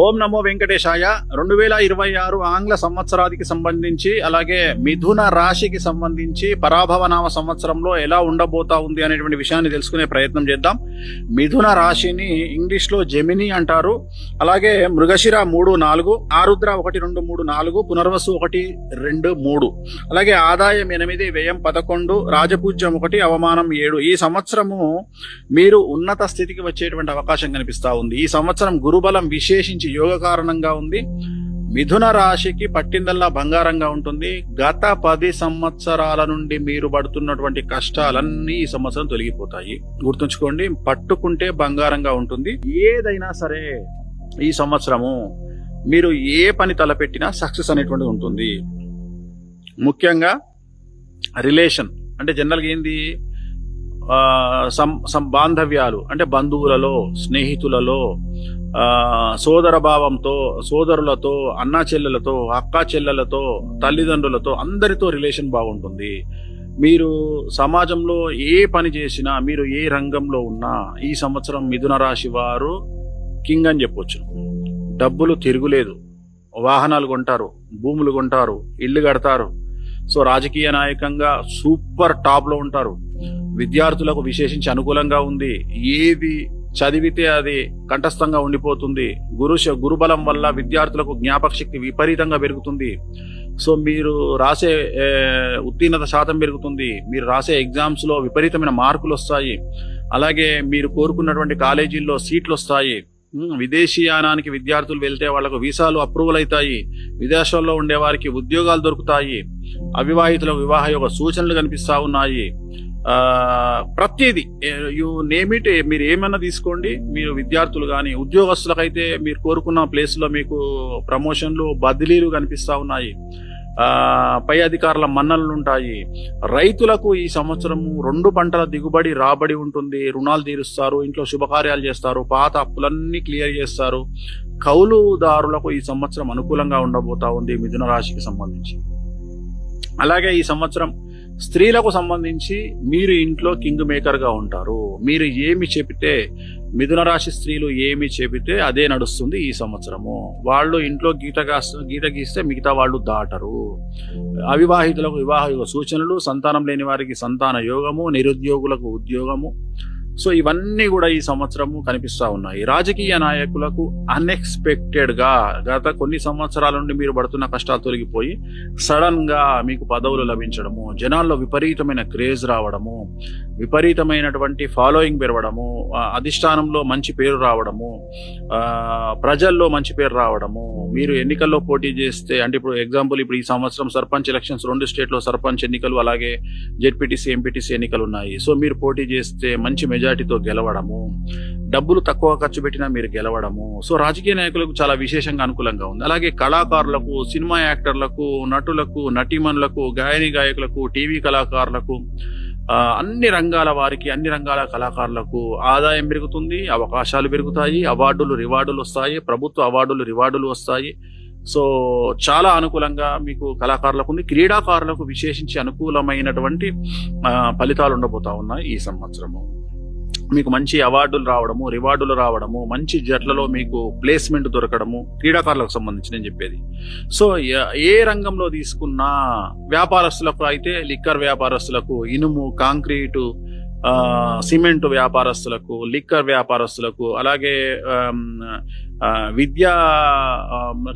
ఓం నమో వెంకటేశాయ. రెండు వేల ఇరవై ఆరు ఆంగ్ల సంవత్సరాదికి సంబంధించి అలాగే మిథున రాశికి సంబంధించి పరాభవ నామ సంవత్సరంలో ఎలా ఉండబోతా ఉంది అనేటువంటి విషయాన్ని తెలుసుకునే ప్రయత్నం చేద్దాం. మిథున రాశిని ఇంగ్లీష్లో జెమిని అంటారు. అలాగే మృగశిర మూడు నాలుగు ఆరుద్ర ఒకటి రెండు మూడు నాలుగు పునర్వసు ఒకటి రెండు మూడు. అలాగే ఆదాయం ఎనిమిది వ్యయం పదకొండు రాజపూజ్యం ఒకటి అవమానం ఏడు. ఈ సంవత్సరము మీరు ఉన్నత స్థితికి వచ్చేటువంటి అవకాశం కనిపిస్తూ ఉంది. ఈ సంవత్సరం గురుబలం విశేషించి యోగ కారణంగా ఉంది. మిథున రాశికి పట్టిందల్లా బంగారంగా ఉంటుంది. గత పది సంవత్సరాల నుండి మీరు పడుతున్నటువంటి కష్టాలన్నీ ఈ సంవత్సరం తొలగిపోతాయి. గుర్తుంచుకోండి పట్టుకుంటే బంగారంగా ఉంటుంది. ఏదైనా సరే ఈ సంవత్సరము మీరు ఏ పని తలపెట్టినా సక్సెస్ అనేటువంటిది ఉంటుంది. ముఖ్యంగా రిలేషన్ అంటే జనరల్గా ఏంది? సం బాంధవ్యాలు అంటే బంధువులలో స్నేహితులలో సోదర భావంతో సోదరులతో అన్నా చెల్లెలతో అక్కా చెల్లెలతో తల్లిదండ్రులతో అందరితో రిలేషన్ బాగుంటుంది. మీరు సమాజంలో ఏ పని చేసినా మీరు ఏ రంగంలో ఉన్నా ఈ సంవత్సరం మిథున రాశి వారు కింగ్ అని చెప్పొచ్చు. డబ్బులు తిరుగులేదు. వాహనాలు కొంటారు భూములు కొంటారు ఇల్లు కడతారు. సో రాజకీయ నాయకంగా సూపర్ టాప్లో ఉంటారు. విద్యార్థులకు విశేషించి అనుకూలంగా ఉంది. ఏది చదివితే అది కంఠస్థంగా ఉండిపోతుంది. గురు గురుబలం వల్ల విద్యార్థులకు జ్ఞాపక శక్తి విపరీతంగా పెరుగుతుంది. సో మీరు రాసే ఉత్తీర్ణత శాతం పెరుగుతుంది. మీరు రాసే ఎగ్జామ్స్లో విపరీతమైన మార్కులు వస్తాయి. అలాగే మీరు కోరుకున్నటువంటి కాలేజీల్లో సీట్లు వస్తాయి. విదేశీయానానికి విద్యార్థులు వెళ్తే వాళ్ళకు వీసాలు అప్రూవల్ అవుతాయి. విదేశాల్లో ఉండే వారికి ఉద్యోగాలు దొరుకుతాయి. అవివాహితులకు వివాహ యొక్క సూచనలు కనిపిస్తా ఉన్నాయి. ప్రతిదీ యు నేమ్ ఇట్ మీరు ఏమైనా తీసుకోండి. మీరు విద్యార్థులు కానీ ఉద్యోగస్తులకైతే మీరు కోరుకున్న ప్లేస్లో మీకు ప్రమోషన్లు బదిలీలు కనిపిస్తూ ఉన్నాయి. పై అధికారుల మన్నలు ఉంటాయి. రైతులకు ఈ సంవత్సరం రెండు పంటల దిగుబడి రాబడి ఉంటుంది. రుణాలు తీరుస్తారు. ఇంట్లో శుభకార్యాలు చేస్తారు. పాత అప్పులన్నీ క్లియర్ చేస్తారు. కౌలుదారులకు ఈ సంవత్సరం అనుకూలంగా ఉండబోతా ఉంది మిథున రాశికి సంబంధించి. అలాగే ఈ సంవత్సరం స్త్రీలకు సంబంధించి మీరు ఇంట్లో కింగ్ మేకర్గా ఉంటారు. మీరు ఏమి చెబితే మిథున రాశి స్త్రీలు ఏమి చెబితే అదే నడుస్తుంది ఈ సంవత్సరము. వాళ్ళు ఇంట్లో గీత గీత గీస్తే మిగతా వాళ్ళు దాటరు. అవివాహితులకు వివాహ యోగ సూచనలు సంతానం లేని వారికి సంతాన యోగము నిరుద్యోగులకు ఉద్యోగము సో ఇవన్నీ కూడా ఈ సంవత్సరము కనిపిస్తా ఉన్నాయి. రాజకీయ నాయకులకు అన్ఎక్స్పెక్టెడ్గా గత కొన్ని సంవత్సరాల నుండి మీరు పడుతున్న కష్టాలు తొలగిపోయి సడన్గా మీకు పదవులు లభించడము జనాల్లో విపరీతమైన క్రేజ్ రావడము విపరీతమైనటువంటి ఫాలోయింగ్ పెరగడము అధిష్టానంలో మంచి పేరు రావడము ప్రజల్లో మంచి పేరు రావడము మీరు ఎన్నికల్లో పోటీ చేస్తే అంటే ఇప్పుడు ఎగ్జాంపుల్ ఇప్పుడు ఈ సంవత్సరం సర్పంచ్ ఎలక్షన్స్ రెండు స్టేట్లో సర్పంచ్ ఎన్నికలు అలాగే జెడ్పీటీసీ ఎంపీటీసీ ఎన్నికలు ఉన్నాయి. సో మీరు పోటీ చేస్తే మంచి మెజార్టీతో గెలవడము డబ్బులు తక్కువ ఖర్చు పెట్టినా మీరు గెలవడము. సో రాజకీయ నాయకులకు చాలా విశేషంగా అనుకూలంగా ఉంది. అలాగే కళాకారులకు సినిమా యాక్టర్లకు నటులకు నటీమణులకు గాయని గాయకులకు టీవీ కళాకారులకు అన్ని రంగాల వారికి అన్ని రంగాల కళాకారులకు ఆదాయం పెరుగుతుంది అవకాశాలు పెరుగుతాయి అవార్డులు రివార్డులు వస్తాయి ప్రభుత్వ అవార్డులు రివార్డులు వస్తాయి. సో చాలా అనుకూలంగా మీకు కళాకారులకు ఉంది. క్రీడాకారులకు విశేషించి అనుకూలమైనటువంటి ఫలితాలు ఉండబోతా ఉన్నాయి ఈ సంవత్సరము. మీకు మంచి అవార్డులు రావడము రివార్డులు రావడము మంచి జట్లలో మీకు ప్లేస్మెంట్ దొరకడము క్రీడాకారులకు సంబంధించి నేను చెప్పేది. సో ఏ రంగంలో తీసుకున్నా వ్యాపారస్తులకు అయితే లిక్కర్ వ్యాపారస్తులకు ఇనుము కాంక్రీటు సిమెంట్ వ్యాపారస్తులకు లిక్కర్ వ్యాపారస్తులకు అలాగే విద్యా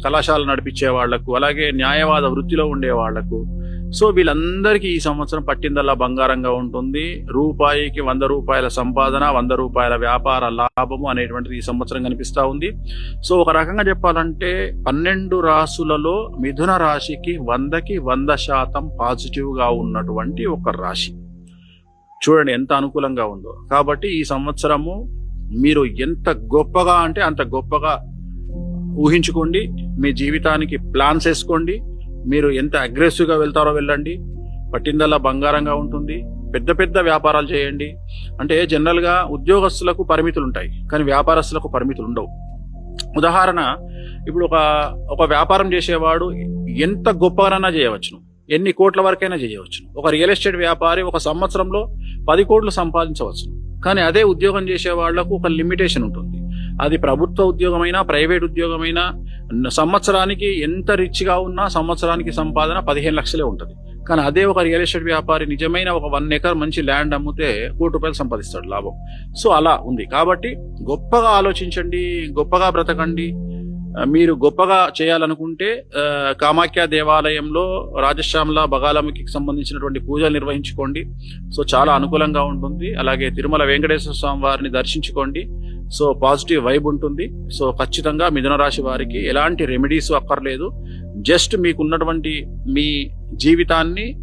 కళాశాల నడిపించే వాళ్ళకు అలాగే న్యాయవాద వృత్తిలో ఉండే వాళ్ళకు సో వీళ్ళందరికీ ఈ సంవత్సరం పట్టిందల్లా బంగారంగా ఉంటుంది. రూపాయికి వంద రూపాయల సంపాదన వంద రూపాయల వ్యాపార లాభము అనేటువంటిది ఈ సంవత్సరం కనిపిస్తూ ఉంది. సో ఒక రకంగా చెప్పాలంటే పన్నెండు రాశులలో మిథున రాశికి వందకి వంద శాతం పాజిటివ్గా ఉన్నటువంటి ఒక రాశి. చూడండి ఎంత అనుకూలంగా ఉందో. కాబట్టి ఈ సంవత్సరము మీరు ఎంత గొప్పగా అంటే అంత గొప్పగా ఊహించుకోండి. మీ జీవితానికి ప్లాన్స్ వేసుకోండి. మీరు ఎంత అగ్రెసివ్గా వెళ్తారో వెళ్ళండి. పట్టిందల్లా బంగారంగా ఉంటుంది. పెద్ద పెద్ద వ్యాపారాలు చేయండి. అంటే జనరల్గా ఉద్యోగస్తులకు పరిమితులు ఉంటాయి కానీ వ్యాపారస్తులకు పరిమితులు ఉండవు ఉదాహరణ ఇప్పుడు ఒక ఒక వ్యాపారం చేసేవాడు ఎంత గొప్పగానైనా చేయవచ్చును. ఎన్ని కోట్ల వరకైనా చేయవచ్చును. ఒక రియల్ ఎస్టేట్ వ్యాపారి ఒక సంవత్సరంలో పది కోట్లు సంపాదించవచ్చును. కానీ అదే ఉద్యోగం చేసే వాళ్ళకు ఒక లిమిటేషన్ ఉంటుంది. అది ప్రభుత్వ ఉద్యోగమైనా ప్రైవేట్ ఉద్యోగమైనా సంవత్సరానికి ఎంత రిచ్గా ఉన్నా సంవత్సరానికి సంపాదన పదిహేను లక్షలే ఉంటుంది. కానీ అదే ఒక రియల్ ఎస్టేట్ వ్యాపారి నిజమైన ఒక వన్ ఎకర్ మంచి ల్యాండ్ అమ్మితే కోటి రూపాయలు సంపాదిస్తాడు లాభం. సో అలా ఉంది. కాబట్టి గొప్పగా ఆలోచించండి గొప్పగా బ్రతకండి. మీరు గొప్పగా చేయాలనుకుంటే కామాఖ్య దేవాలయంలో రాజశ్యామల బగాలమ్మకి సంబంధించినటువంటి పూజలు నిర్వహించుకోండి. సో చాలా అనుకూలంగా ఉంటుంది. అలాగే తిరుమల వెంకటేశ్వర స్వామి వారిని దర్శించుకోండి. సో పాజిటివ్ వైబ్ ఉంటుంది. సో ఖచ్చితంగా మిథున రాశి వారికి ఎలాంటి రెమెడీస్ అక్కర్లేదు. జస్ట్ మీకున్నటువంటి మీ జీవితాన్ని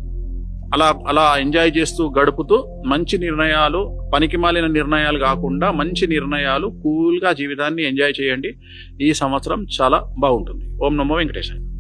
అలా అలా ఎంజాయ్ చేస్తూ గడుపుతూ మంచి నిర్ణయాలు పనికి మాలిన నిర్ణయాలు కాకుండా మంచి నిర్ణయాలు కూల్గా జీవితాన్ని ఎంజాయ్ చేయండి. ఈ సంవత్సరం చాలా బాగుంటుంది. ఓం నమో వెంకటేశ్వర